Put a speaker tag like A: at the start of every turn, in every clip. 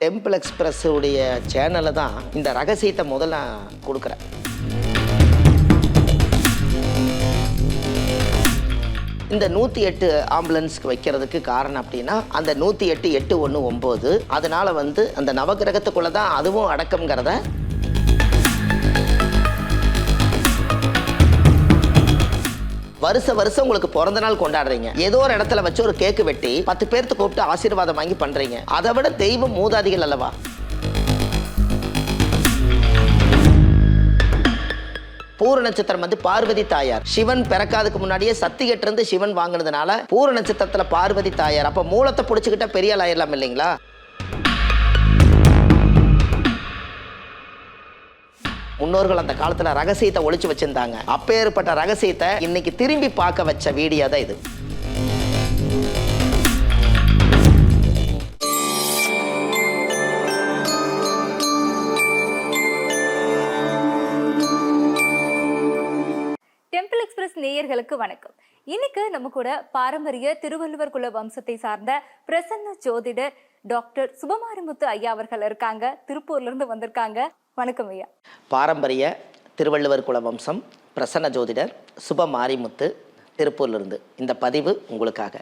A: Temple express உடைய சேனலை தான் இந்த ரகசியத்தை முதல்ல கொடுக்குறேன். இந்த நூற்றி எட்டு ஆம்புலன்ஸ்க்கு வைக்கிறதுக்கு காரணம் அப்படின்னா அந்த நூற்றி எட்டு எட்டு ஒன்று ஒம்பது அதனால் வந்து அந்த நவகிரகத்துக்குள்ளே தான் அதுவும் அடக்கம்ங்கிறத வருஷ வருஷம் உங்களுக்கு பிறந்த நாள் கொண்டாடுறீங்க. ஏதோ ஒரு இடத்துல வச்சு ஒரு கேக்கு வெட்டி பத்து பேர்த்து கூப்பிட்டு ஆசீர்வாதம் வாங்கி பண்றீங்க. அதை விட தெய்வம் மூதாதிகள் அல்லவா? பூர நட்சத்திரம் வந்து பார்வதி தாயார். சிவன் பிறக்காதுக்கு முன்னாடியே சத்திகிட்ட இருந்து சிவன் வாங்கினதுனால பூர நட்சத்திரத்துல பார்வதி தாயார். அப்ப மூலத்தை புடிச்சுக்கிட்டா பெரிய ஆள் ஆயிடலாம் இல்லைங்களா? முன்னோர்கள் அந்த காலத்துல ரகசியத்தை ஒழிச்சு வச்சிருந்தாங்க. அப்பேற்பட்ட ரகசியத்தை இன்னைக்கு திரும்பி பார்க்க வச்ச வீடியோ தான் இது.
B: டெம்பிள் எக்ஸ்பிரஸ் நேயர்களுக்கு வணக்கம். இன்னைக்கு நம்ம கூட பாரம்பரிய திருவள்ளுவர் குல வம்சத்தை சார்ந்த பிரசன்ன ஜோதிடர் டாக்டர் சுபமாரிமுத்து ஐயா அவர்கள் இருக்காங்க. திருப்பூர்ல இருந்து வந்திருக்காங்க. வணக்கம் ஐயா.
A: பாரம்பரிய திருவள்ளுவர் குல வம்சம் பிரசன்ன ஜோதிடர் சுப மாரிமுத்து திருப்பூர்லேருந்து இந்த பதிவு உங்களுக்காக.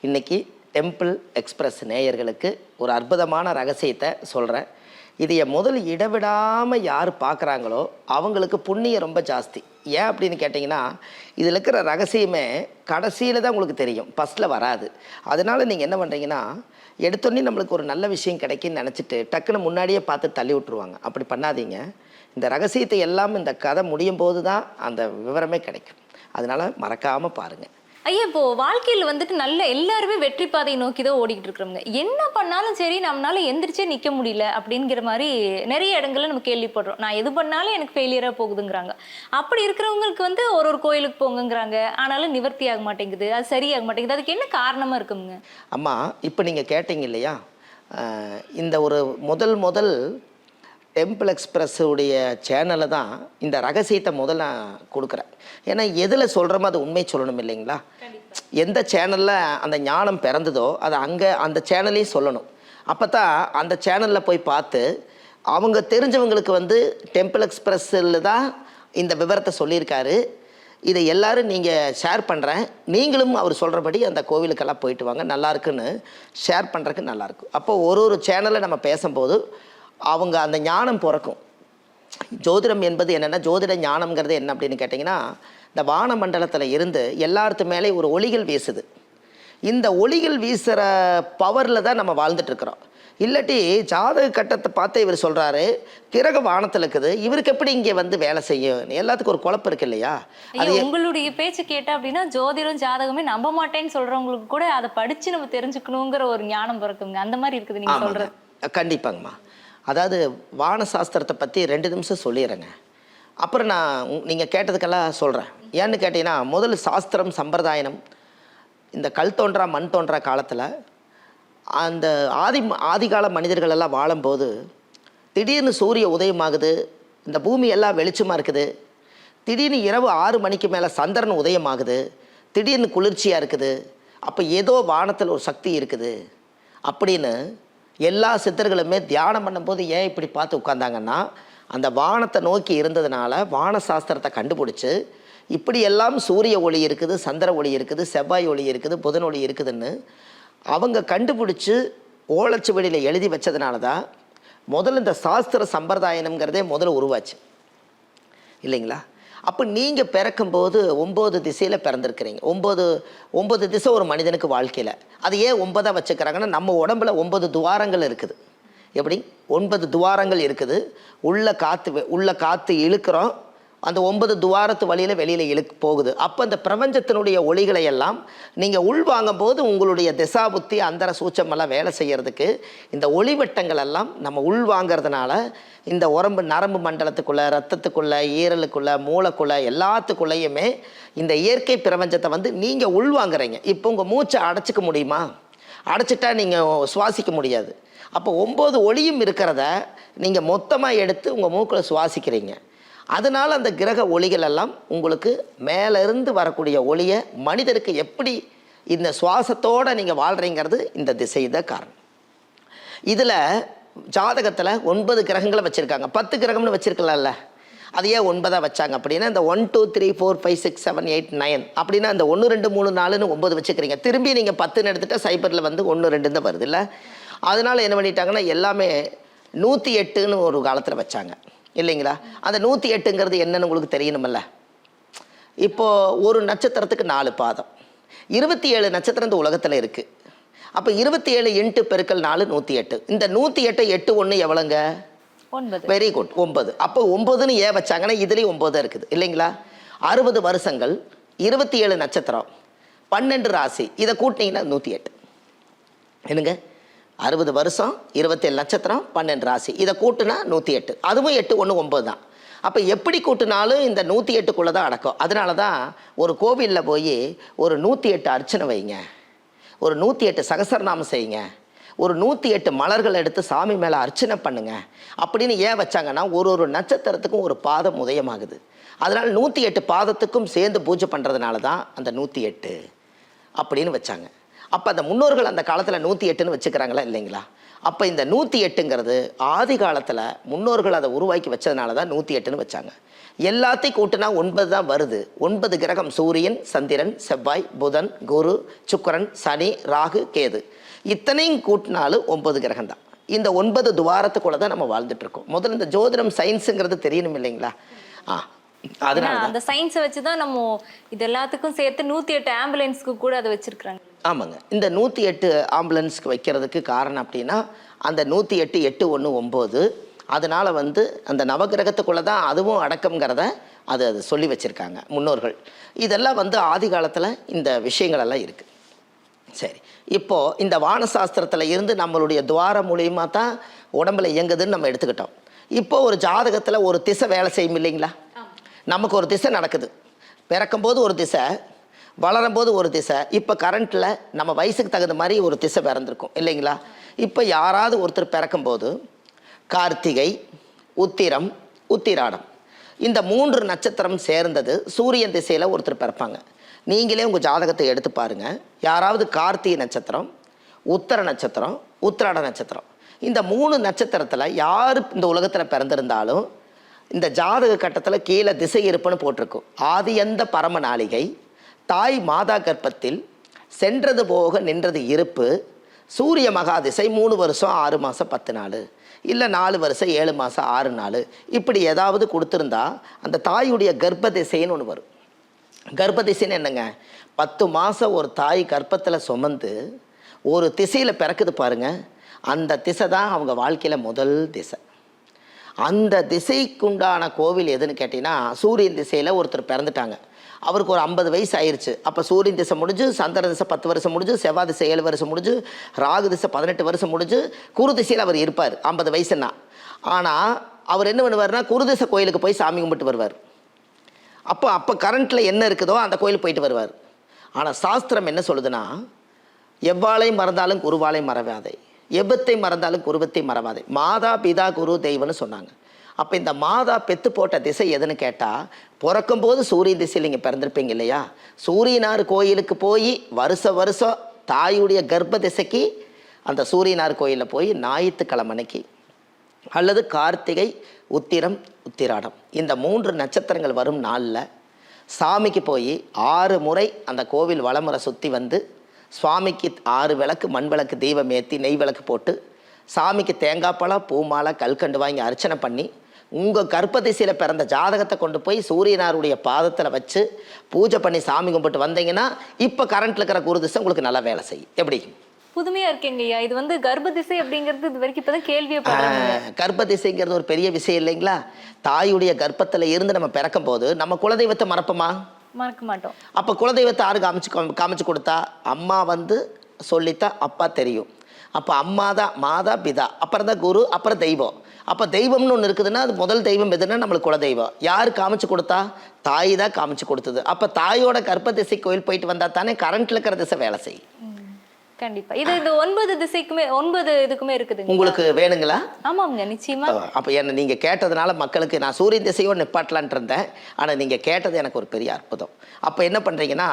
A: இன்னைக்கு டெம்பிள் எக்ஸ்பிரஸ் நேயர்களுக்கு ஒரு அற்புதமான ரகசியத்தை சொல்கிறேன் இதைய முதல் இடவிடாமல் யார் பார்க்குறாங்களோ அவங்களுக்கு புண்ணியம் ரொம்ப ஜாஸ்தி. ஏன் அப்படின்னு கேட்டிங்கன்னா இதில் இருக்கிற ரகசியமே கடைசியில் தான் உங்களுக்கு தெரியும். ஃபஸ்ட்டில் வராது. அதனால் நீங்கள் என்ன பண்ணுறீங்கன்னா எடுத்தோடனே நம்மளுக்கு ஒரு நல்ல விஷயம் கிடைக்குன்னு நினச்சிட்டு டக்குன்னு முன்னாடியே பார்த்து தள்ளி விட்ருவாங்க அப்படி பண்ணாதீங்க. இந்த ரகசியத்தை எல்லாம் இந்த கதை முடியும் போது தான் அந்த விவரமே கிடைக்கும். அதனால் மறக்காமல் பாருங்கள்
B: ஐயா இப்போ வாழ்க்கையில் வந்துட்டு நல்ல எல்லாருமே வெற்றி பாதையை நோக்கி தான் ஓடிக்கிட்டு இருக்கிறோங்க என்ன பண்ணாலும் சரி நம்மளால எந்திரிச்சே நிக்க முடியல அப்படிங்கிற மாதிரி நிறைய இடங்கள்ல நம்ம கேள்விப்படுறோம். நான் எது பண்ணாலும் எனக்கு ஃபெயிலியரா போகுதுங்கிறாங்க. அப்படி இருக்கிறவங்களுக்கு வந்து ஒரு ஒரு கோயிலுக்கு போங்கங்கிறாங்க. ஆனாலும் நிவர்த்தி ஆக மாட்டேங்குது. அது சரியாக மாட்டேங்குது. அதுக்கு என்ன காரணமா இருக்குங்க?
A: அம்மா இப்போ நீங்கள் கேட்டீங்க இல்லையா? இந்த ஒரு முதல் முதல் டெம்பிள் எக்ஸ்பிரஸ் உடைய சேனலை தான் இந்த ரகசியத்தை முதல்ல நான் கொடுக்குறேன். ஏன்னா எதில் சொல்கிறோமோ அது உண்மை சொல்லணும் இல்லைங்களா? எந்த சேனலில் அந்த ஞானம் பிறந்ததோ அதை அங்கே அந்த சேனலையும் சொல்லணும். அப்போ தான் அந்த சேனலில் போய் பார்த்து அவங்க தெரிஞ்சவங்களுக்கு வந்து டெம்பிள் எக்ஸ்பிரஸில் தான் இந்த விவரத்தை சொல்லியிருக்காரு. இதை எல்லாரும் நீங்கள் ஷேர் பண்ணுறேன் நீங்களும் அவர் சொல்கிறபடி அந்த கோவிலுக்கெல்லாம் போயிட்டு வாங்க. நல்லா இருக்குன்னு ஷேர் பண்ணுறதுக்கு நல்லாயிருக்கும் அப்போ ஒரு ஒரு சேனலை நம்ம பேசும்போது அவங்க அந்த ஞானம் பிறக்கும். ஜோதிடம் என்பது என்னென்னா ஜோதிட ஞானம்ங்கிறது என்ன அப்படின்னு கேட்டிங்கன்னா இந்த வான மண்டலத்தில் இருந்து எல்லாத்து மேலே ஒரு ஒளிகள் வீசுது. இந்த ஒளிகள் வீசுகிற பவரில் தான் நம்ம வாழ்ந்துட்டு இருக்கிறோம். இல்லாட்டி ஜாதக கட்டத்தை பார்த்து இவர் சொல்கிறாரு கிரக வானத்தில் இருக்குது இவருக்கு எப்படி இங்கே வந்து வேலை செய்யும்? எல்லாத்துக்கும் ஒரு குழப்பம் இருக்கு இல்லையா?
B: ஐயா உங்களுடைய பேச்சு கேட்டா அப்படின்னா ஜோதிடம் ஜாதகமே நம்ப மாட்டேன்னு சொல்றவங்களுக்கு கூட அதை படிச்சு நம்ம தெரிஞ்சுக்கணுங்கிற ஒரு ஞானம் பிறக்குங்க. அந்த மாதிரி இருக்குது நீங்க
A: ஆமாங்க.
B: சொல்றது.
A: கண்டிப்பாங்கம்மா. அதாவது வான சாஸ்திரத்தை பற்றி ரெண்டு நிமிஷம் சொல்லிடுறேங்க. அப்புறம் நான் நீங்கள் கேட்டதுக்கெல்லாம் சொல்கிறேன் ஏன்னு கேட்டிங்கன்னா முதல் சாஸ்திரம் சம்பிரதாயம் இந்த கல் தோன்றா மண் தோன்றா காலத்தில் அந்த ஆதி ஆதிகால மனிதர்கள் எல்லாம் வாழும்போது திடீர்னு சூரிய உதயமாகுது இந்த பூமி எல்லாம் வெளிச்சமாக இருக்குது திடீர்னு இரவு ஆறு மணிக்கு மேலே சந்திரன் உதயமாகுது திடீர்னு குளிர்ச்சியாக இருக்குது அப்போ ஏதோ வானத்தில் ஒரு சக்தி இருக்குது அப்படின்னு எல்லா சித்தர்களுமே தியானம் பண்ணும்போது ஏன் இப்படி பார்த்து உட்காந்தாங்கன்னா அந்த வானத்தை நோக்கி இருந்ததுனால வான சாஸ்திரத்தை கண்டுபிடிச்சு இப்படியெல்லாம் சூரிய ஒளி இருக்குது சந்திர ஒளி இருக்குது செவ்வாய் ஒளி இருக்குது புதன் ஒளி இருக்குதுன்னு அவங்க கண்டுபிடிச்சி ஓலச்சுவடியில் எழுதி வச்சதுனால தான் முதல்ல இந்த சாஸ்திர சம்பிரதாயனம்ங்கிறதே முதல்ல உருவாச்சு. இல்லைங்களா? அப்போ நீங்கள் பிறக்கும்போது ஒம்பது திசையில் பிறந்திருக்கிறீங்க. ஒம்பது ஒம்பது திசை ஒரு மனிதனுக்கு வாழ்க்கையில். அது ஏன் ஒன்பதாக வச்சுக்கிறாங்கன்னா நம்ம உடம்புல ஒன்பது துவாரங்கள் இருக்குது. எப்படி? ஒன்பது துவாரங்கள் இருக்குது. உள்ள காற்று உள்ள காற்று இழுக்கிறோம். அந்த ஒன்பது துவாரத்து வழியில் வெளியில் இழுக்கு போகுது. அப்போ அந்த பிரபஞ்சத்தினுடைய ஒளிகளை எல்லாம் நீங்கள் உள்வாங்கும் போது உங்களுடைய திசா புத்தி அந்தர சூச்சமெல்லாம் வேலை செய்கிறதுக்கு இந்த ஒளிவட்டங்கள் எல்லாம் நம்ம உள்வாங்கிறதுனால இந்த உரம்பு நரம்பு மண்டலத்துக்குள்ளே ரத்தத்துக்குள்ளே ஈரலுக்குள்ளே மூளைக்குள்ளே எல்லாத்துக்குள்ளேயுமே இந்த இயற்கை பிரபஞ்சத்தை வந்து நீங்கள் உள்வாங்குறீங்க இப்போ உங்கள் மூச்சை அடைச்சிக்க முடியுமா? அடைச்சிட்டா நீங்கள் சுவாசிக்க முடியாது. அப்போ ஒம்பது ஒளியும் இருக்கிறத நீங்கள் மொத்தமாக எடுத்து உங்கள் மூக்கில் சுவாசிக்கிறீங்க. அதனால் அந்த கிரக ஒளிகள் எல்லாம் உங்களுக்கு மேலேருந்து வரக்கூடிய ஒளியை மனிதருக்கு எப்படி இந்த சுவாசத்தோடு நீங்கள் வாழ்கிறீங்கிறது இந்த திசை தான் காரணம். இதில் ஜாதகத்தில் ஒன்பது கிரகங்களை வச்சுருக்காங்க. பத்து கிரகம்னு வச்சுருக்கலாம்ல. அது ஏன் ஒன்பதாக வச்சாங்க அப்படின்னா இந்த one two three four five six seven eight nine அப்படின்னா அந்த ஒன்று ரெண்டு மூணு நாலுன்னு ஒம்பது வச்சுக்கிறீங்க. திரும்பி நீங்கள் பத்துன்னு எடுத்துகிட்டா சைபரில் வந்து ஒன்று ரெண்டு தான் வருது இல்லை? அதனால் என்ன பண்ணிட்டாங்கன்னா எல்லாமே நூற்றி எட்டுன்னு ஒரு காலத்தில் வச்சாங்க. இல்லைங்களா? அந்த நூற்றி எட்டுங்கிறது என்னன்னு உங்களுக்கு தெரியணுமில்ல. இப்போ ஒரு நட்சத்திரத்துக்கு நாலு பாதம். இருபத்தி ஏழு நட்சத்திரம் இந்த உலகத்தில் இருக்குது அப்போ இருபத்தி ஏழு இன்ட்டு பெருக்கல் நாலு நூற்றி எட்டு. இந்த நூற்றி எட்டு எட்டு ஒன்று எவ்வளோங்க?
B: ஒன்பது.
A: வெரி குட் ஒன்பது. அப்போ ஒன்பதுன்னு ஏன் வச்சாங்கன்னா இதுலேயும் ஒம்பது இருக்குது. இல்லைங்களா? அறுபது வருஷங்கள் இருபத்தி ஏழு நட்சத்திரம் பன்னெண்டு ராசி. இதை கூட்டினீங்கன்னா நூற்றி எட்டு. என்னங்க? அறுபது வருஷம் இருபத்தேழு நட்சத்திரம் பன்னெண்டு ராசி. இதை கூட்டுனா நூற்றி எட்டு அதுவும் எட்டு ஒன்று ஒம்பது தான். அப்போ எப்படி கூட்டினாலும் இந்த நூற்றி எட்டுக்குள்ளே தான் அடக்கும். அதனால தான் ஒரு கோவிலில் போய் ஒரு நூற்றி எட்டு அர்ச்சனை வைங்க. ஒரு நூற்றி எட்டு சகசரநாமம் செய்யுங்க. ஒரு நூற்றி எட்டு மலர்கள் எடுத்து சாமி மேலே அர்ச்சனை பண்ணுங்க. அப்படின்னு ஏன் வச்சாங்கன்னா ஒரு ஒரு நட்சத்திரத்துக்கும் ஒரு பாதம் உதயமாகுது. அதனால் நூற்றி எட்டு பாதத்துக்கும் சேர்ந்து பூஜை பண்ணுறதுனால தான் அந்த நூற்றி எட்டு அப்படின்னு வச்சாங்க. அப்போ அந்த முன்னோர்கள் அந்த காலத்தில் நூற்றி எட்டுன்னு வச்சுக்கிறாங்களா இல்லைங்களா? அப்போ இந்த நூற்றி எட்டுங்கிறது ஆதி காலத்தில் முன்னோர்கள் அதை உருவாக்கி வச்சதுனால தான் நூற்றி எட்டுன்னு வச்சாங்க. எல்லாத்தையும் கூட்டினா ஒன்பது தான் வருது. ஒன்பது கிரகம் சூரியன் சந்திரன் செவ்வாய் புதன் குரு சுக்கரன் சனி ராகு கேது. இத்தனையும் கூட்டினாலும் ஒன்பது கிரகம் தான். இந்த ஒன்பது துவாரத்துக்குள்ள தான் நம்ம வாழ்ந்துட்டு இருக்கோம் முதல்ல இந்த ஜோதிடம் சயின்ஸுங்கிறது தெரியணும் இல்லைங்களா? ஆ அதனால
B: அந்த சயின்ஸை வச்சு தான் நம்ம இது எல்லாத்துக்கும் சேர்த்து நூத்தி எட்டு ஆம்புலன்ஸ்க்கு கூட அதை வச்சிருக்கிறாங்க.
A: ஆமாங்க. இந்த நூற்றி எட்டு ஆம்புலன்ஸ்க்கு வைக்கிறதுக்கு காரணம் அப்படின்னா அந்த நூற்றி எட்டு எட்டு ஒன்று ஒம்பது அதனால் வந்து அந்த நவகிரகத்துக்குள்ளே தான் அதுவும் அடக்கம்ங்கிறத அது அது சொல்லி வச்சுருக்காங்க முன்னோர்கள். இதெல்லாம் வந்து ஆதி காலத்தில் இந்த விஷயங்களெல்லாம் இருக்குது சரி. இப்போது இந்த வானசாஸ்திரத்தில் இருந்து நம்மளுடைய துவாரம் மூலியமாக தான் உடம்புல இயங்குதுன்னு நம்ம எடுத்துக்கிட்டோம். இப்போ ஒரு ஜாதகத்தில் ஒரு திசை வேலை செய்யும் இல்லைங்களா? நமக்கு ஒரு திசை நடக்குது. பிறக்கும்போது ஒரு திசை வளரும்போது ஒரு திசை. இப்போ கரண்ட்டில் நம்ம வயசுக்கு தகுந்த மாதிரி ஒரு திசை பிறந்திருக்கும். இல்லைங்களா? இப்போ யாராவது ஒருத்தர் பிறக்கும்போது கார்த்திகை உத்திரம் உத்திராடம். இந்த மூன்று நட்சத்திரம் சேர்ந்தது சூரியன் திசையில் ஒருத்தர் பிறப்பாங்க. நீங்களே உங்கள் ஜாதகத்தை எடுத்து பாருங்கள் யாராவது கார்த்திகை நட்சத்திரம் உத்தர நட்சத்திரம் உத்திராட நட்சத்திரம். இந்த மூணு நட்சத்திரத்தில் யார் இந்த உலகத்தில் பிறந்திருந்தாலும் இந்த ஜாதக கட்டத்தில் கீழே திசை இருப்புன்னு போட்டிருக்கும். ஆதி எந்த பரம நாளிகை? தாய் மாதா கர்ப்பத்தில் சென்றது போக நின்றது இருப்பு சூரிய மகா திசை மூணு வருஷம் ஆறு மாதம் பத்து நாள் இல்லை நாலு வருஷம் ஏழு மாதம் ஆறு நாள். இப்படி ஏதாவது கொடுத்துருந்தா அந்த தாயுடைய கர்ப்ப திசைன்னு ஒன்று வரும். கர்ப்பதிசைன்னு என்னங்க? பத்து மாதம் ஒரு தாய் கர்ப்பத்தில் சுமந்து ஒரு திசையில் பிறக்குது பாருங்கள் அந்த திசை தான் அவங்க வாழ்க்கையில் முதல் திசை. அந்த திசைக்குண்டான கோவில் எதுன்னு கேட்டிங்கன்னா சூரியன் திசையில் ஒருத்தர் பிறந்துட்டாங்க. அவருக்கு ஒரு ஐம்பது வயசு ஆயிடுச்சு அப்போ சூரியன் திசை முடிஞ்சு சந்திர திசை பத்து வருஷம் முடிஞ்சு செவ்வாய் திசை ஏழு வருஷம் முடிஞ்சு ராகு திசை பதினெட்டு வருஷம் முடிஞ்சு குரு திசையில் அவர் இருப்பார். ஐம்பது வயசுன்னா. ஆனால் அவர் என்ன பண்ணுவார்னா குருதிசை கோயிலுக்கு போய் சாமி கும்பிட்டு வருவார். அப்போ அப்போ கரண்ட்டில் என்ன இருக்குதோ அந்த கோயிலுக்கு போயிட்டு வருவார். ஆனால் சாஸ்திரம் என்ன சொல்லுதுன்னா எவ்வாளை மறந்தாலும் குருவாளை மறவாதே. எபத்தை மறந்தாலும் குருவத்தை மறவாதே. மாதா பிதா குரு தெய்வம்னு சொன்னாங்க. அப்போ இந்த மாதா பெத்து போட்ட திசை எதுன்னு கேட்டால் பிறக்கும்போது சூரிய திசையில் நீங்கள் பிறந்திருப்பீங்க இல்லையா? சூரியனார் கோயிலுக்கு போய் வருஷ வருஷம் தாயுடைய கர்ப்ப திசைக்கு அந்த சூரியனார் கோயிலில் போய் ஞாயிற்றுக்கிழமை அல்லது கார்த்திகை உத்திரம் உத்திராடம். இந்த மூன்று நட்சத்திரங்கள் வரும் நாளில் சாமிக்கு போய் ஆறு முறை அந்த கோவில் வளமுறை சுற்றி வந்து சுவாமிக்கு ஆறு விளக்கு மண் விளக்கு தீபம் ஏற்றி நெய் விளக்கு போட்டு சாமிக்கு தேங்காய் பழம் பூமாலை கல்கண்டு வாங்கி அர்ச்சனை பண்ணி உங்கள் கர்ப்பதிசையில் பிறந்த ஜாதகத்தை கொண்டு போய் சூரியனாருடைய பாதத்தில் வச்சு பூஜை பண்ணி சாமி கும்பிட்டு வந்தீங்கன்னா இப்போ கரண்ட்டில் இருக்கிற குரு திசை உங்களுக்கு நல்லா வேலை செய்யும். எப்படி?
B: புதுமையா இருக்கேங்க ஐயா. இது வந்து கர்ப்ப திசை அப்படிங்கிறது இது வரைக்கும் இப்பதான் கேள்வியே படுறேன்
A: ஆஹ், கர்ப்பதிசைங்கிறது ஒரு பெரிய விஷயம் இல்லைங்களா? தாயுடைய கர்ப்பத்தில் இருந்து நம்ம பிறக்கும் போது நம்ம குலதெய்வத்தை மறப்போமா?
B: மறக்க மாட்டோம்.
A: அப்போ குலதெய்வத்தை யாரு காமிச்சு காமி- காமிச்சு கொடுத்தா? அம்மா வந்து சொல்லித்தா அப்பா தெரியும். அப்போ அம்மா தான் மாதா பிதா. அப்புறம் தான் குரு அப்புறம் தெய்வம். அப்போ தெய்வம்னு ஒன்று இருக்குதுன்னா அது முதல் தெய்வம் எதுன்னா நம்மளுக்கு குலதெய்வம். யார் காமிச்சு கொடுத்தா? தாய் தான் காமிச்சு கொடுத்தது. அப்போ தாயோட கர்ப்ப திசை கோயில் போயிட்டு வந்தா தானே கரண்ட்ல இருக்கிற திசை வேலை செய்யும்.
B: கண்டிப்பா. இது இந்த ஒன்பது திசைக்குமே ஒன்பது இதுக்குமே இருக்குதுங்க
A: உங்களுக்கு வேணுங்களா?
B: ஆமாங்க நிச்சயமா.
A: அப்போ என்ன நீங்கள் கேட்டதுனால மக்களுக்கு நான் சூரியன் திசையோடு நிப்பாட்டலான்ட்டு இருந்தேன். ஆனால் நீங்கள் கேட்டது எனக்கு ஒரு பெரிய அற்புதம். அப்போ என்ன பண்ணுறீங்கன்னா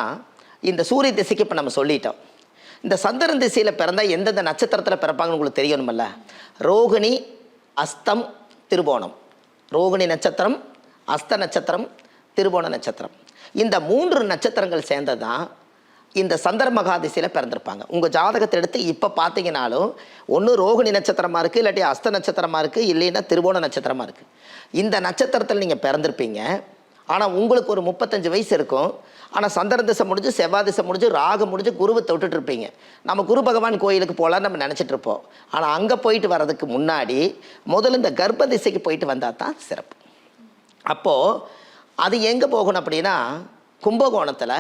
A: இந்த சூரிய திசைக்கு இப்போ நம்ம சொல்லிட்டோம். இந்த சந்திரன் திசையில் பிறந்தா எந்தெந்த நட்சத்திரத்தில் பிறப்பாங்கன்னு உங்களுக்கு தெரியணுமல்ல? ரோகிணி அஸ்தம் திருவோணம் ரோகிணி நட்சத்திரம் அஸ்த நட்சத்திரம் திருவோண நட்சத்திரம். இந்த மூன்று நட்சத்திரங்கள் சேர்ந்தது தான் இந்த சந்திர மகாதிசையில் பிறந்திருப்பாங்க. உங்கள் ஜாதகத்தை எடுத்து இப்போ பார்த்தீங்கனாலும் ஒன்று ரோகிணி நட்சத்திரமாக இருக்குது இல்லாட்டி அஸ்த நட்சத்திரமாக இருக்குது இல்லைன்னா திருவோண நட்சத்திரமாக இருக்குது இந்த நட்சத்திரத்தில் நீங்கள் பிறந்திருப்பீங்க. ஆனால் உங்களுக்கு ஒரு முப்பத்தஞ்சு வயசு இருக்கும். ஆனால் சந்திர திசை முடிஞ்சு செவ்வாய் திசை முடிஞ்சு ராகம் முடிஞ்சு குருவை தொட்டுட்டு இருப்பீங்க. நம்ம குரு பகவான் கோயிலுக்கு போகலான்னு நம்ம நினச்சிட்டு இருப்போம். ஆனால் அங்கே போயிட்டு வர்றதுக்கு முன்னாடி முதல்ல இந்த கர்ப்ப திசைக்கு போயிட்டு வந்தால் தான் சிறப்பு. அப்போது அது எங்கே போகணும் அப்படின்னா கும்பகோணத்தில்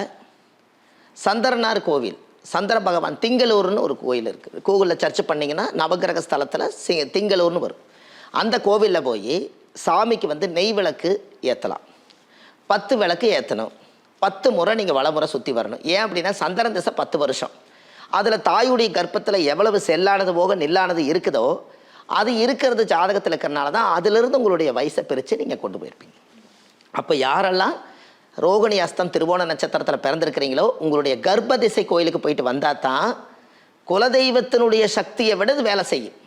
A: சந்திரனார் கோவில் சந்திர பகவான் திங்களூர்னு ஒரு கோயில் இருக்குது கூகுளில் சர்ச் பண்ணிங்கன்னா நவகிரக ஸ்தலத்தில் சி திங்களூர்னு வரும். அந்த கோவிலில் போய் சாமிக்கு வந்து நெய் விளக்கு ஏற்றலாம் பத்து விளக்கு ஏற்றணும் பத்து முறை நீங்கள் வளமுறை சுற்றி வரணும். ஏன் அப்படின்னா சந்திரன் திசை பத்து வருஷம். அதில் தாயுடைய கர்ப்பத்தில் எவ்வளவு செல்லானது போக நில்லானது இருக்குதோ அது இருக்கிறது ஜாதகத்தில் இருக்கிறனால தான் அதிலிருந்து உங்களுடைய வயசை பிரித்து நீங்கள் கொண்டு போயிருப்பீங்க. அப்போ யாரெல்லாம் ரோகிணி அஸ்தம் திருவோண நட்சத்திரத்தில் பிறந்திருக்கிறீங்களோ உங்களுடைய கர்ப்ப திசை கோயிலுக்கு போயிட்டு வந்தால் தான் குலதெய்வத்தினுடைய சக்தியை விட வேலை செய்யும்.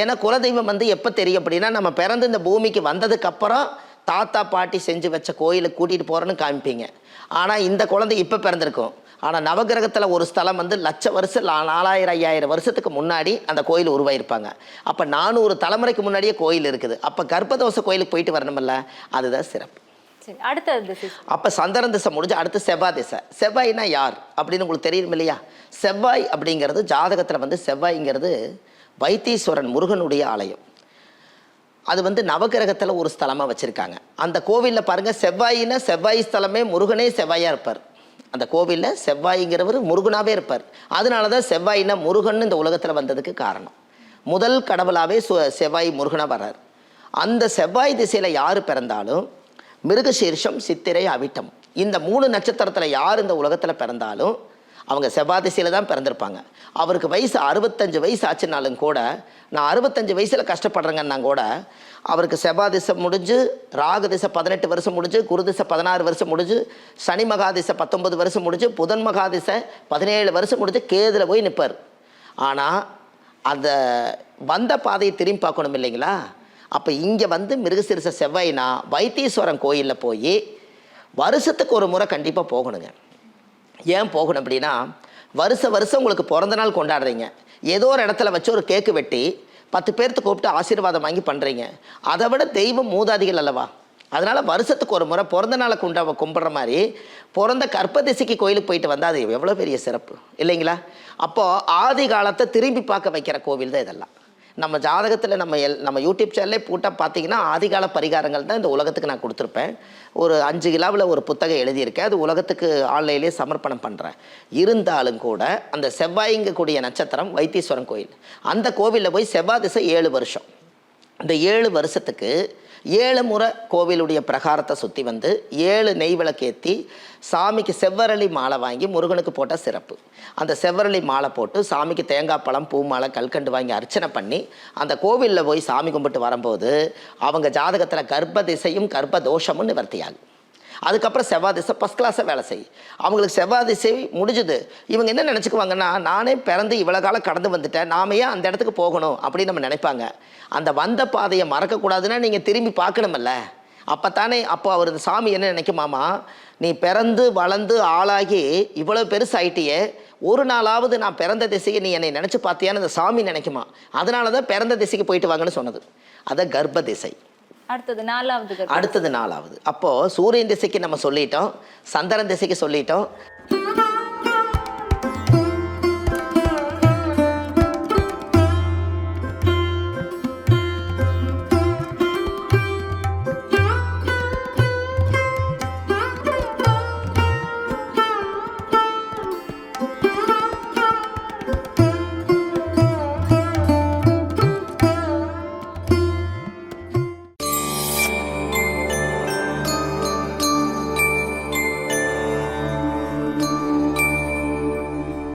A: ஏன்னா குலதெய்வம் வந்து எப்போ தெரியும் அப்படின்னா நம்ம பிறந்து இந்த பூமிக்கு வந்ததுக்கப்புறம் தாத்தா பாட்டி செஞ்சு வச்ச கோயிலுக்கு கூட்டிகிட்டு போகிறேன்னு காமிப்பீங்க. ஆனால் இந்த குழந்தை இப்போ பிறந்திருக்கும். ஆனால் நவகிரகத்தில் ஒரு ஸ்தலம் வந்து லட்ச வருஷம் நாலாயிரம் ஐயாயிரம் வருஷத்துக்கு முன்னாடி அந்த கோயில் உருவாயிருப்பாங்க. அப்போ நானூறு தலைமுறைக்கு முன்னாடியே கோயில் இருக்குது. அப்போ கர்ப்பதோச கோயிலுக்கு போயிட்டு வரணுமில்ல? அதுதான் சிறப்பு.
B: சரி அடுத்த திசை
A: அப்போ சந்திரன் திசை முடிஞ்சு அடுத்து செவ்வாய் திசை. செவ்வாய்னா யார்? அப்படின்னு உங்களுக்கு தெரியும் இல்லையா? செவ்வாய் அப்படிங்கிறது ஜாதகத்தில் வந்து செவ்வாய்ங்கிறது வைத்தீஸ்வரன் முருகனுடைய ஆலயம். அது வந்து நவகிரகத்தில் ஒரு ஸ்தலமாக வச்சுருக்காங்க. அந்த கோவிலில் பாருங்கள் செவ்வாயின்னா செவ்வாய் ஸ்தலமே முருகனே செவ்வாயாக இருப்பார். அந்த கோவிலில் செவ்வாய்ங்கிறவர் முருகனாகவே இருப்பார். அதனால தான் செவ்வாயினா முருகன் இந்த உலகத்தில் வந்ததுக்கு காரணம். முதல் கடவுளாகவே சு செவ்வாய் முருகனாக வர்றார். அந்த செவ்வாய் திசையில் யார் பிறந்தாலும் மிருகசீர்ஷம் சித்திரை அவிட்டம். இந்த மூணு நட்சத்திரத்தில் யார் இந்த உலகத்தில் பிறந்தாலும் அவங்க செவ்வாதிசையில் தான் பிறந்திருப்பாங்க. அவருக்கு வயசு அறுபத்தஞ்சு வயசு ஆச்சுனாலும் கூட நான் அறுபத்தஞ்சு வயசில் கஷ்டப்படுறேங்கன்னா கூட அவருக்கு செவ்வாதிசை முடிஞ்சு ராகதிசை பதினெட்டு வருஷம் முடிஞ்சு குரு திசை பதினாறு வருஷம் முடிஞ்சு சனி மகாதிசை பத்தொன்பது வருஷம் முடிஞ்சு புதன் மகாதிசை பதினேழு வருஷம் முடிஞ்சு கேதில் போய் நிற்பார் ஆனால் அந்த வந்த பாதையை திரும்பி பார்க்கணும் இல்லைங்களா? அப்போ இங்கே வந்து மிருகசிரிச செவ்வாய்னா வைத்தீஸ்வரன் கோயிலில் போய் வருஷத்துக்கு ஒரு முறை கண்டிப்பாக போகணுங்க. ஏன் போகணும் அப்படின்னா வருஷ வருஷம் உங்களுக்கு பிறந்த நாள் கொண்டாடுறீங்க. ஏதோ ஒரு இடத்துல வச்சு ஒரு கேக்கு வெட்டி பத்து பேர்த்து கூப்பிட்டு ஆசீர்வாதம் வாங்கி பண்ணுறீங்க அதை விட தெய்வம் மூதாதிகள் அல்லவா? அதனால் வருஷத்துக்கு ஒரு முறை பிறந்த நாளை கொண்டா கும்பிட்ற மாதிரி பிறந்த கற்பதிசைக்கு கோயிலுக்கு போயிட்டு வந்தால் அது எவ்வளோ பெரிய சிறப்பு. இல்லைங்களா? அப்போது ஆதி காலத்தை திரும்பி பார்க்க வைக்கிற கோவில் தான் இதெல்லாம். நம்ம ஜாதகத்தில் நம்ம எல் நம்ம யூடியூப் சேனல்லே போட்டால் பார்த்தீங்கன்னா ஆதிகால பரிகாரங்கள் தான் இந்த உலகத்துக்கு நான் கொடுத்துருப்பேன். ஒரு அஞ்சு கிலோவில் ஒரு புத்தகம் எழுதியிருக்கேன். அது உலகத்துக்கு ஆன்லைன்லேயே சமர்ப்பணம் பண்ணுறேன் இருந்தாலும் கூட அந்த செவ்வாய்ங்கக்கூடிய நட்சத்திரம் வைத்தீஸ்வரன் கோயில். அந்த கோவிலில் போய் செவ்வாய் திசை ஏழு வருஷம். இந்த ஏழு வருஷத்துக்கு ஏழு முறை கோவிலுடைய பிரகாரத்தை சுற்றி வந்து ஏழு நெய் விளக்கேற்றி சாமிக்கு செவ்வரளி மாலை வாங்கி முருகனுக்கு போட்ட சிறப்பு. அந்த செவ்வரளி மாலை போட்டு சாமிக்கு தேங்காய் பழம் பூ மாலை கல்கண்டு வாங்கி அர்ச்சனை பண்ணி அந்த கோவிலில் போய் சாமி கும்பிட்டு வரும்போது அவங்க ஜாதகத்தில் கர்ப்ப திசையும் கர்ப்ப தோஷமும் நிவர்த்தியாகும். அதுக்கப்புறம் செவ்வாய் திசை ஃபஸ்ட் கிளாஸாக வேலை செய். அவங்களுக்கு செவ்வாய் திசை முடிஞ்சுது. இவங்க என்ன நினச்சிக்குவாங்கன்னா நானே பிறந்து இவ்வளோ காலம் கடந்து வந்துட்டேன். நாம ஏன் அந்த இடத்துக்கு போகணும்? அப்படின்னு நம்ம நினைப்பாங்க. அந்த வந்த பாதையை மறக்கக்கூடாதுன்னா நீங்கள் திரும்பி பார்க்கணுமல்ல. அப்போ தானே அப்போ அவர் இந்த சாமி என்ன நினைக்குமாமா? நீ பிறந்து வளர்ந்து ஆளாகி இவ்வளோ பெருசாயிட்டியே ஒரு நாளாவது நான் பிறந்த திசையை நீ என்னை நினச்சி பார்த்தியான்னு அந்த சாமி நினைக்குமா? அதனால தான் பிறந்த திசைக்கு போயிட்டு வாங்கன்னு சொன்னது. அதான் கர்ப்ப திசை.
B: அடுத்தது நாலாவது
A: அடுத்தது நாலாவது. அப்போது சூரியன் திசைக்கு நம்ம சொல்லிட்டோம் சந்திரன் திசைக்கு சொல்லிட்டோம்.